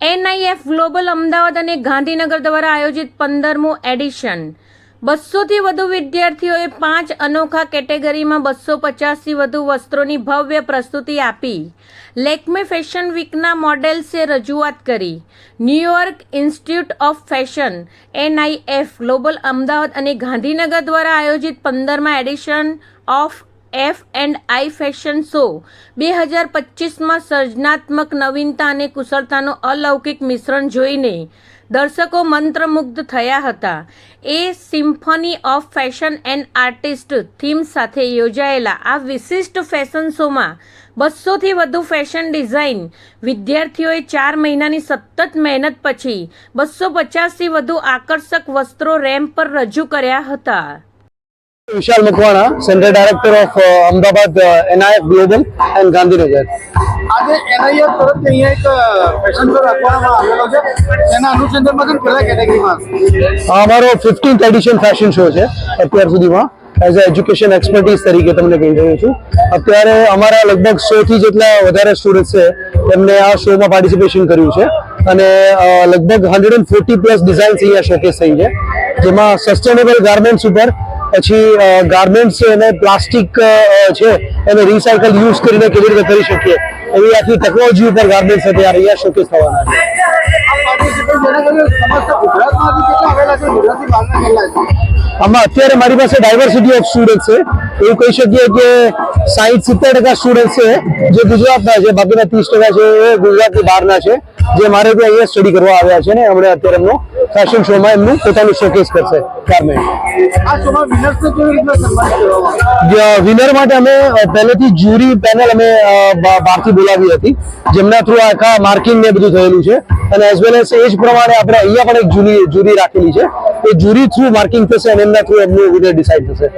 NIF global Ahmedabad અને ગાંધીનગર દ્વારા આયોજિત પંદરમું એડિશન. બસોથી વધુ વિદ્યાર્થીઓએ પાંચ અનોખા કેટેગરીમાં બસો પચાસથી વધુ વસ્ત્રોની ભવ્ય પ્રસ્તુતિ આપી. લેકમે ફેશન વીકના મોડેલ્સે રજૂઆત કરી. New York institute of fashion, NIF, global Ahmedabad અને ગાંધીનગર દ્વારા આયોજિત પંદરમા edition of F and I fashion show. બે હજાર પચીસમાં સર્જનાત્મક નવીનતા અને કુશળતાનું અલૌકિક મિશ્રણ જોઈને દર્શકો મંત્રમુગ્ધ થયા હતા. A symphony of fashion and artist theme સાથે યોજાયેલા આ વિશિષ્ટ ફેશન શોમાં બસોથી વધુ ફેશન ડિઝાઇન, વિદ્યાર્થીઓએ ચાર મહિનાની સતત મહેનત પછી બસો પચાસથી વધુ આકર્ષક વસ્ત્રો રેમ્પ પર રજૂ કર્યા હતા. Vishal Makwana centre director of Ahmedabad NIF global and Gandhinagar આજે એનઆઈએફ તરફથી અહીંયા એક ફેશન શો રાખવામાં આવેલો છે. તેના અનુસંધાનમાં તમે કયા કેટેગરીમાં અમારો ફિફ્ટીન્થ એડિશન ફેશન શો છે અત્યાર સુધીમાં. એઝ અ એજ્યુકેશન એક્સપર્ટીઝ તરીકે તમને કહી રહ્યો છું. અત્યારે અમારા લગભગ સો થી જેટલા વધારે સ્ટુડન્ટ છે એમને આ શોમાં પાર્ટિસિપેશન કર્યું છે. અને લગભગ હંડ્રેડ એન્ડ ફોર્ટી પ્લસ ડિઝાઇન્સ અહીંયા શોકેસ થઈ છે. જેમાં સસ્ટેનેબલ ગાર્મેન્ટ્સ ઉપર પછી ગાર્મેન્ટ્સ છે એને પ્લાસ્ટિક છે, એને રિસાયકલ યુઝ કરીને કેવી રીતે કરી શકીએ? એવી આખી ટેકનોલોજી ઉપર ગાર્મેન્ટ્સ અત્યારે અહીંયા શોકેસ થવાના છે. છે છે આમાં અત્યારે મારી પાસે ડાયવર્સિટી ઓફ સ્ટુડન્ટ છે. એવું કહી શકીએ કે સાહીઠ સિત્તેર ટકા સ્ટુડન્ટ છે જે ગુજરાતના છે, બાકીના ત્રીસ ટકા છે એ ગુજરાતની બહારના છે. જે મારે ત્યાં અહીંયા સ્ટડી કરવા આવ્યા છે ને હમણાં અત્યારે એમનો ફેશન શોમાં એમનું પોતાનું શોકેસ કરશે ગાર્મેન્ટ? વિનર માટે અમે પહેલેથી જ્યુરી પેનલ અમે બહારથી બોલાવી હતી. જેમના થ્રુ આખા માર્કિંગ ને બધું થયેલું છે. અને એઝ વેલ એઝ એ જ પ્રમાણે આપણે અહીંયા પણ એક જુરી જુરી રાખેલી છે. એ જુરી થ્રુ માર્કિંગ થશે અને એમના થ્રુ એમનું વિનર ડિસાઇડ થશે.